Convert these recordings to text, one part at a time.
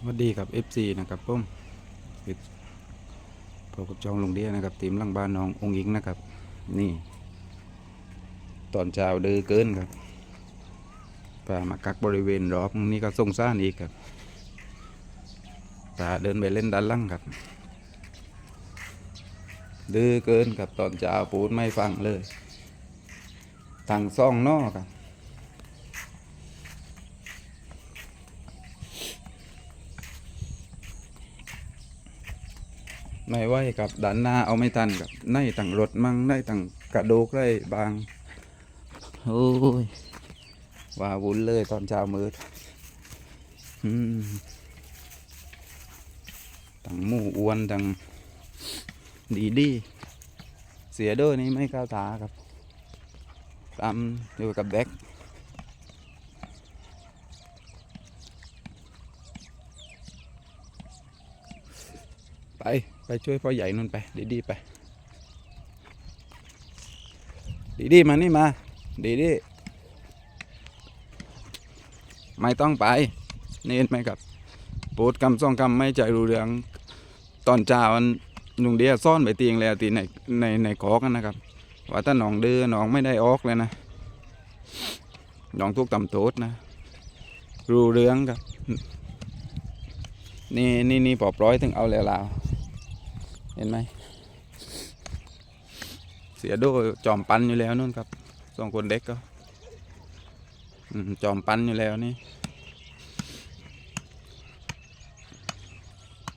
สวัสดีครับ FC นะครับผมพบกับจองลงเดียนะครับทีมลังบ้านน้ององค์หญิงนะครับ นี่ ตอนเช้าดื้อเกินครับพามากักบริเวณรอบนี่ก็ส่งซ่านอีกครับตาเดินไปเล่นด้านล่างครับดื้อเกินครับตอนเช้าปูดไม่ฟังเลยทางซ่องนอกครับ ไม่ไหวกับด้านหน้าเอาไม่ทันกับในต่างรถมั่งในต่างกระโดกได้บางโอ้ยว่าวุ่นเลยตอนเช้ามืดอืมต่างหมู่อ้วนต่างดีดีเสียเด้วยนี่ไม่ก้าวตาครับตามอยู่กับเด็กไป ไปช่วยพ่อใหญ่นุ่นไปดีดีไป ดีดีมานี่มา ดีดีไม่ต้องไป เน้นไหมครับปรดกำซ่องกำไม่ใจรู้เรื่องตอนเช้ามันลุงเดียซ่อนไปเตียงแล้วตีในในในกอกันนะครับ ว่าถ้าหนองเดือหนองไม่ได้ออกเลยนะหนองทุกตำโทษนะ รู้เรื่องครับ นี่นี่นี่ปอบร้อยถึงเอาแล้วลาว เห็นไหม เสียโดจอมปันอยู่แล้วนู่นครับสองคนเด็กก็จอมปันอยู่แล้วนี่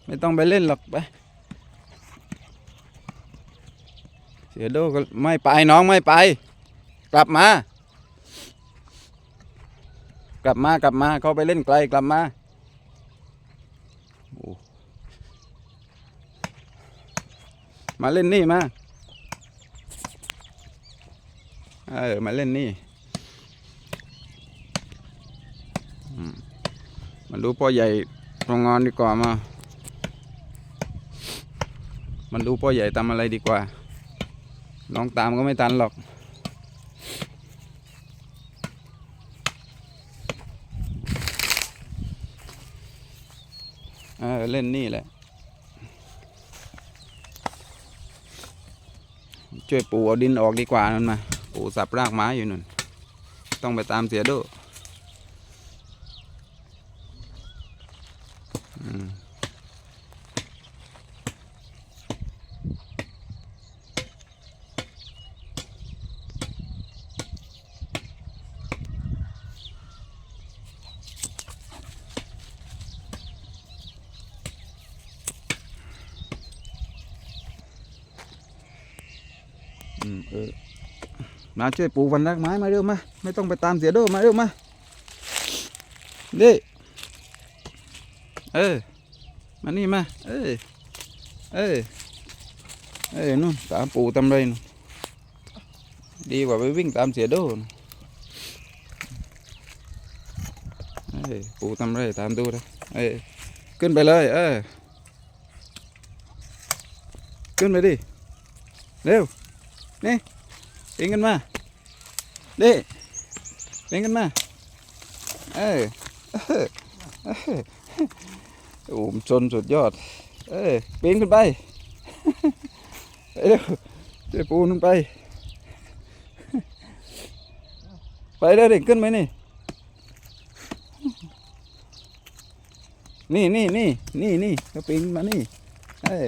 ไม่ต้องไปเล่นหรอกไป เสียโดก็ไม่ไปน้องไม่ไป กลับมา กลับมากลับมาเขาไปเล่นไกลกลับมาโอ้ มาเล่นนี่มา เออ มาเล่นนี่มมาดูพ่อใหญ่ทำงานดีกว่ามา มันดูพ่อใหญ่ทำอะไรดีกว่า น้องตามก็ไม่ทันหรอกเออเล่นนี่แหละ ช่วยปูเอาดินออกดีกว่านั่นมาปูสับรากไม้อยู่นั่น ต้องไปตามเสียด้วย มาช่วยปูวันรากไม้มาเร็วมา ไม่ต้องไปตามเสียด้วยมาเร็วมาดิเออมานี่มาเออเออเออนู่นตามปูตามไรนู่นดีกว่าไปวิ่งตามเสียโดนเออปูตามไรตามดูเลยเออขึ้นไปเลย เออขึ้นไปดิเร็วนี่ ปีนกันมาเดิปีนกันมาเออเออโอ้มชนสุดยอด เออปีนขึ้นไปเร็วเดี๋ยวปูนไป ไปได้ดิขึ้นไหมนี่ นี่นี่นี่นี่นี่ก็ปีนขึ้นมานี่ เออ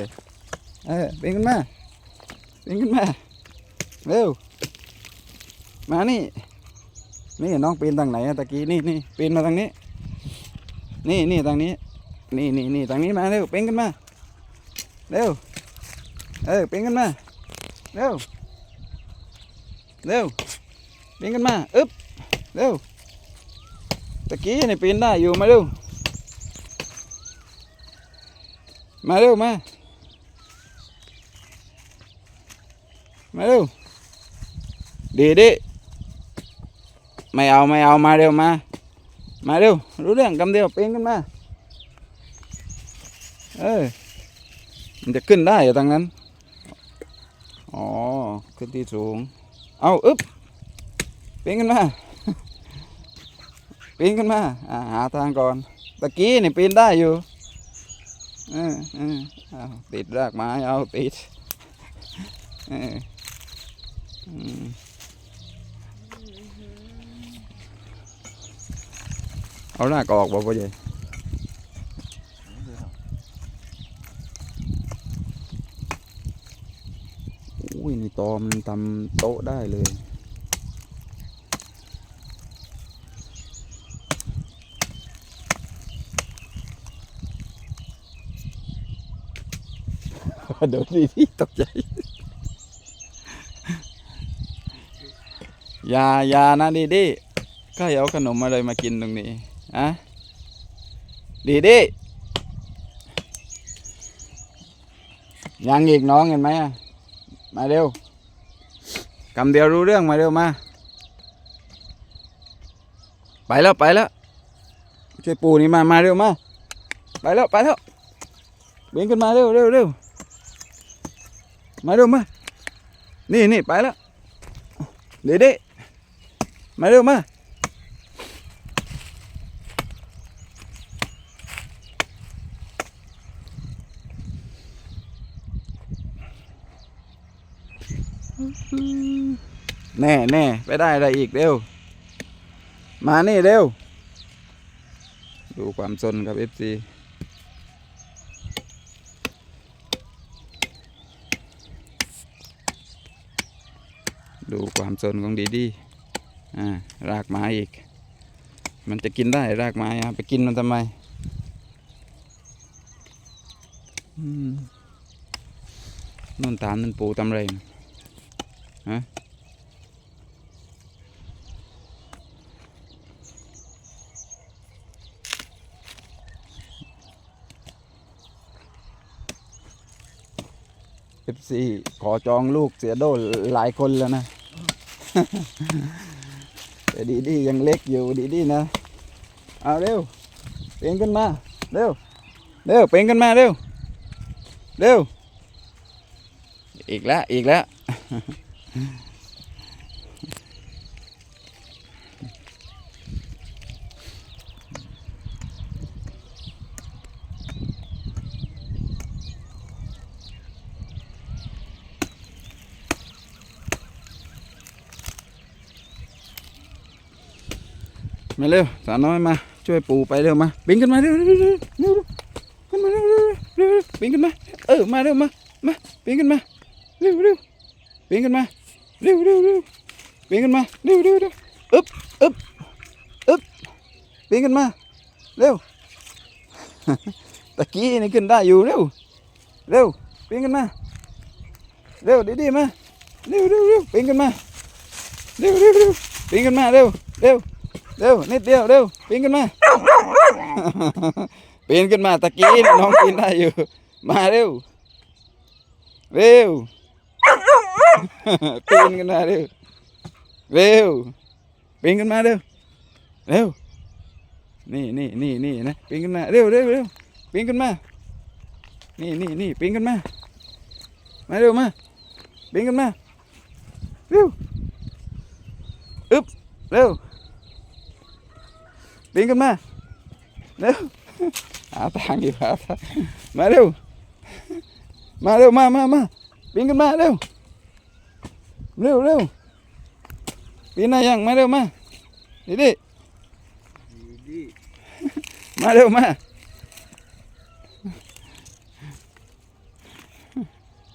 เออปีนขึ้นมาปีนขึ้นมา เร็ว มานี่ นี่น้องปีนทางไหนตะกี้นี่นี่ปีนมาทางนี้ นี่นี่ทางนี้ นี่นี่นี่ทางนี้มาเร็วปีนขึ้นมา เร็ว เออปีนขึ้นมา เร็ว เร็วปีนขึ้นมาอึ๊บ เร็ว ตะกี้นี่ปีนได้อยู่มาเร็ว มาเร็วมา มาเร็ว ดีดิไม่เอาไม่เอามาเร็วมา มาเร็ว รู้เรื่องกำเดียวปีนขึ้นมา เออ มันจะขึ้นได้เหรอทางนั้น อ๋อ ขึ้นที่สูง เอาอึ๊บปีนขึ้นมาปีนขึ้นมาอ่าหาทางก่อน ตะกี้นี่ปีนได้อยู่เออเออเอาติดรากไม้เอาติดเอออืม เอารากอกบ่พ่อใหญ่อุ้ยนี่ตอมันทำโต๊ะได้เลยโดนดีที่ตกใจอย่าอย่านะดีดีก็เอาขนมอะไรมากินตรงนี้ อะดีดียังอีกน้องเห็นไหมอะมาเร็วคำเดียวรู้เรื่องมาเร็วมา ไปแล้วไปแล้ว ช่วยปูนี่มามาเร็วมา ไปแล้วไปแล้วเบ่งขึ้นมาเร็วเร็วเร็วมาเร็วมา นี่นี่ไปแล้วเด็ดมาเร็วมา แน่แน่ไปได้อะไรอีกเร็ว มานี่เร็ว ดูความสนกับ FC ดูความสนของดีดีอ่ารากไม้อีก มันจะกินได้รากไม้อะไปกินมันทำไมมนู่นถามนั่นปูทำอะไรนะ ฮะเอฟซีขอจองลูกเสียโดหลายคนแล้วนะแต่ดีดียังเล็กอยู่ดีดีนะ เอาเร็วเปลี่ยนกันมา เร็ว เร็วเปลี่ยนกันมาเร็ว เร็ว อีกแล้ว อีกแล้ว มาเร็วสาวน้อยมาช่วยปู่ไปเร็วมาปีนขึ้นมาเร็วเร็วเร็วเร็วเร็วขึ้นมาเร็วเร็วเร็วเร็วปีนขึ้นมาเออมาเร็วมามาปีนขึ้นมาเร็วเร็วปีนขึ้นมา เร็วเร็วเร็วปีนขึ้นมาเร็วเร็วเร็วอึ๊บอึ๊บอึ๊บปีนขึ้นมาเร็วตะกี้นี่ขึ้นได้อยู่เร็วเร็วปีนขึ้นมาเร็วดีๆมาเร็วเร็วเร็วปีนขึ้นมาเร็วเร็วเร็วปีนขึ้นมาเร็วเร็วเร็วนิดเดียวเร็วปีนขึ้นมาปีนขึ้นมาตะกี้น้องปีนได้อยู่ มาเร็ว เร็ว ปีนขึ้นมาเร็วเร็วปีนขึ้นมาเร็วเร็วนี่นี่นี่นี่นะปีนขึ้นมาเร็วเร็วเร็วปีนขึ้นมา นี่นี่นี่ปีนขึ้นมา มาเร็วมาปีนขึ้นมาเร็วอึ๊บเร็วปีนขึ้นมาเร็วหาทางอยู่หาทางมาเร็วมาเร็วมามามาปีนขึ้นมาเร็ว เร็วเร็วปีนได้ยังมาเร็วมาดิดิมาเร็วมา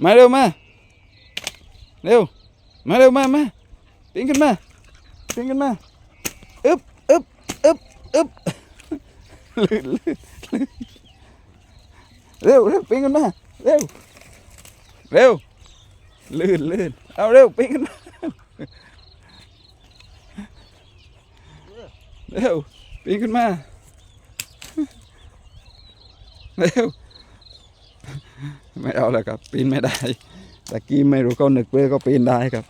มาเร็วมา เร็ว มาเร็วมามาปีนขึ้นมาปีนขึ้นมาอึ๊บอึ๊บอึ๊บอึ๊บลื่นลื่นลื่นเร็วเร็วปีนขึ้นมา เร็ว เร็ว ลื่นลื่นเอาเร็วปีนขึ้นมาเร็วปีนขึ้นมาเร็วไม่เอาแล้วครับ ปีนไม่ได้ตะกี้ไม่รู้เขานึกเพื่อก็ปีนได้ครับ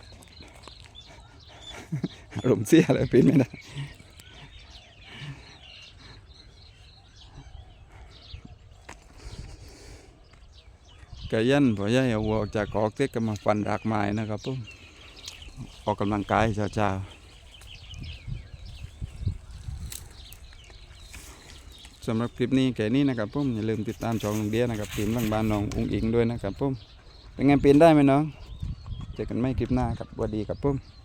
อารมณ์เสียเลยปีนไม่ได้ กะยันพอใหญ่เอาวัวออกจากกอกเต็กก็มาฟันรากไม้นะครับผมออกกำลังกายเช้าๆสำหรับคลิปนี้แค่นี้นะครับผมอย่าลืมติดตามช่องลุงเดียนะครับทีมหลังบ้านน้องอุ้งอิงด้วยนะครับผมเป็นไงปีนได้ไหมน้องเจอกันไม่คลิปหน้าครับสวัสดีครับผม